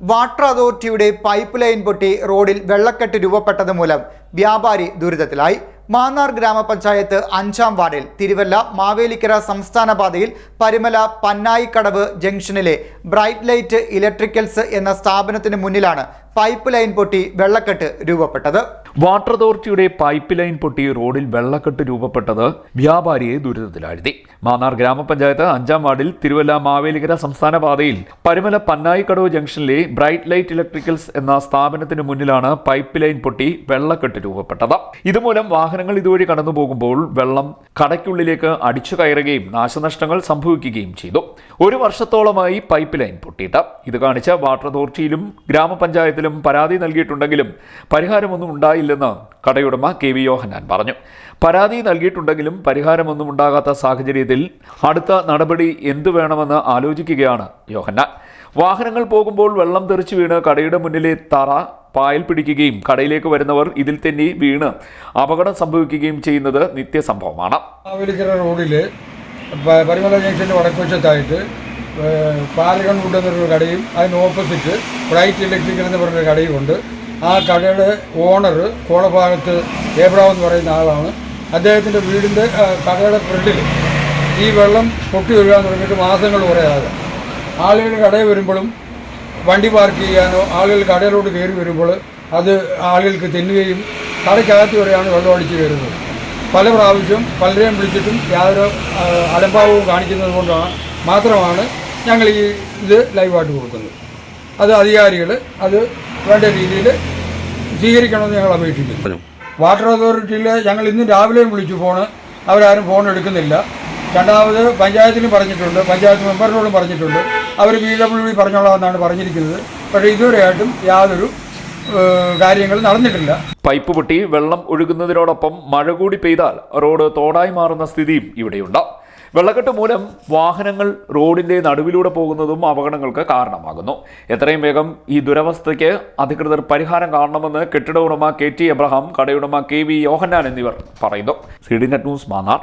Water അതോറിറ്റിയുടെ pipe line പൊട്ടി റോഡിൽ വെള്ളക്കെട്ട് രൂപപ്പെട്ടത് മൂലം വ്യാപാരി ദുരിതത്തിലായി. മാന്നാർ ഗ്രാമപഞ്ചായത്ത് അഞ്ചാം വാർഡിൽ തിരുവല്ല മാവേലിക്കര സംസ്ഥാന പാതയിൽ പരിമല പന്നായിക്കടവ് ജംഗ്ഷനിലെ ബ്രൈറ്റ് ലൈറ്റ് ഇലക്ട്രിക്കൽസ് എന്ന സ്ഥാപനത്തിന് മുന്നിലാണ് പൈപ്പ് ലൈൻ പൊട്ടി വെള്ളക്കെട്ട് രൂപപ്പെട്ടത്. വാട്ടർ അതോറിറ്റിയുടെ പൈപ്പ് ലൈൻ പൊട്ടി റോഡിൽ വെള്ളക്കെട്ട് രൂപപ്പെട്ടത് വ്യാപാരിയെ ദുരിതത്തിലാഴ്ത്തി. മാന്നാർ ഗ്രാമപഞ്ചായത്ത് അഞ്ചാം വാർഡിൽ തിരുവല്ല മാവേലിക്കര സംസ്ഥാന പാതയിൽ പരുമല പന്നായിക്കടവ് ജംഗ്ഷനിലെ ബ്രൈറ്റ് ലൈറ്റ് ഇലക്ട്രിക്കൽസ് എന്ന സ്ഥാപനത്തിന് മുന്നിലാണ് പൈപ്പ് ലൈൻ പൊട്ടി വെള്ളക്കെട്ട് രൂപപ്പെട്ടത്. ഇതുമൂലം വാഹനങ്ങൾ ഇതുവഴി കടന്നു പോകുമ്പോൾ വെള്ളം കടയ്ക്കുള്ളിലേക്ക് അടിച്ചു കയറുകയും നാശനഷ്ടങ്ങൾ സംഭവിക്കുകയും ചെയ്തു. ഒരു വർഷത്തോളമായി പൈപ്പ് ലൈൻ പൊട്ടിയിട്ട്. ഇത് കാണിച്ച വാട്ടർ അതോറിറ്റിയിലും ഗ്രാമപഞ്ചായത്തിലും പരാതി നൽകിയിട്ടുണ്ടെങ്കിലും പരിഹാരമൊന്നും ഉണ്ടായില്ലെന്ന് കടയുടമ കെ വി യോഹന്നാൻ പറഞ്ഞു. പരാതി നൽകിയിട്ടുണ്ടെങ്കിലും പരിഹാരമൊന്നും ഉണ്ടാകാത്ത സാഹചര്യത്തിൽ അടുത്ത നടപടി എന്തു വേണമെന്ന് ആലോചിക്കുകയാണ് യോഹന്നാൻ. വാഹനങ്ങൾ പോകുമ്പോൾ വെള്ളം തെറിച്ചു വീണ് കടയുടെ മുന്നിലെ തറ പായൽ പിടിക്കുകയും കടയിലേക്ക് വരുന്നവർ ഇതിൽ തന്നെ വീണ് അപകടം സംഭവിക്കുകയും ചെയ്യുന്നത് നിത്യസംഭവമാണ്. റോഡിൽ പരിമല ജംഗ്ഷന്റെ വടക്കുവശത്തായിട്ട് പാലകൺ വുഡ് എന്നൊരു കടയും അതിന് ഓപ്പോസിറ്റ് ബ്രൈറ്റ് ഇലക്ട്രിക്കൽ എന്ന് പറഞ്ഞൊരു കടയും ഉണ്ട്. ആ കടയുടെ ഓണർ കോളഭാഗത്ത് ഏബ്രാവ് എന്ന് പറയുന്ന ആളാണ്. അദ്ദേഹത്തിന്റെ വീടിന്റെ കടയുടെ ഫ്രണ്ടിൽ ഈ വെള്ളം പൊട്ടി ഒഴുകാൻ തുടങ്ങിയിട്ട് മാസങ്ങൾ കുറയാതെ ആളുകൾ കടയിൽ വരുമ്പോഴും വണ്ടി പാർക്ക് ചെയ്യാനോ ആളുകൾ കടയിലോട്ട് കയറി വരുമ്പോൾ അത് ആളുകൾക്ക് തിന്നുകയും കടയ്ക്കകത്ത് വരെയാണ് വെള്ളം അടിച്ച് കയറുന്നത്. പല പ്രാവശ്യം പലരെയും വിളിച്ചിട്ടും യാതൊരു അലംഭാവവും കാണിക്കുന്നത് കൊണ്ടാണ്. മാത്രമാണ് ഞങ്ങൾ ഈ ഇത് ലൈവായിട്ട് കൊടുക്കുന്നു. അത് അധികാരികൾ അത് വേണ്ട രീതിയിൽ സ്വീകരിക്കണമെന്ന് ഞങ്ങൾ അപേക്ഷിക്കുന്നു. വാട്ടർ അതോറിറ്റിയിൽ ഞങ്ങൾ ഇന്ന് രാവിലെയും വിളിച്ചു ഫോണ്. അവരാരും ഫോൺ എടുക്കുന്നില്ല. രണ്ടാമത് പഞ്ചായത്തിലും പറഞ്ഞിട്ടുണ്ട്. പഞ്ചായത്ത് മെമ്പറിനോടും പറഞ്ഞിട്ടുണ്ട്. അവർ ബി ഡബ്ല്യു ഡി പറഞ്ഞോളാമെന്നാണ് പറഞ്ഞിരിക്കുന്നത്. പക്ഷേ ഇതുവരെയായിട്ടും യാതൊരു കാര്യങ്ങൾ നടന്നിട്ടില്ല. പൈപ്പ് പൊട്ടി വെള്ളം ഒഴുകുന്നതിനോടൊപ്പം മഴ കൂടി പെയ്താൽ റോഡ് തോടായി മാറുന്ന സ്ഥിതിയും ഇവിടെയുണ്ട്. വെള്ളക്കെട്ട് മൂലം വാഹനങ്ങൾ റോഡിന്റെ നടുവിലൂടെ പോകുന്നതും അപകടങ്ങൾക്ക് കാരണമാകുന്നു. എത്രയും വേഗം ഈ ദുരവസ്ഥയ്ക്ക് അധികൃതർ പരിഹാരം കാണണമെന്ന് കെട്ടിട ഉടമ കെ ടി എബ്രഹാം കടയുടമ കെ വി യോഹന്നാൻ എന്നിവർ പറയുന്നു. C D net news Mannar.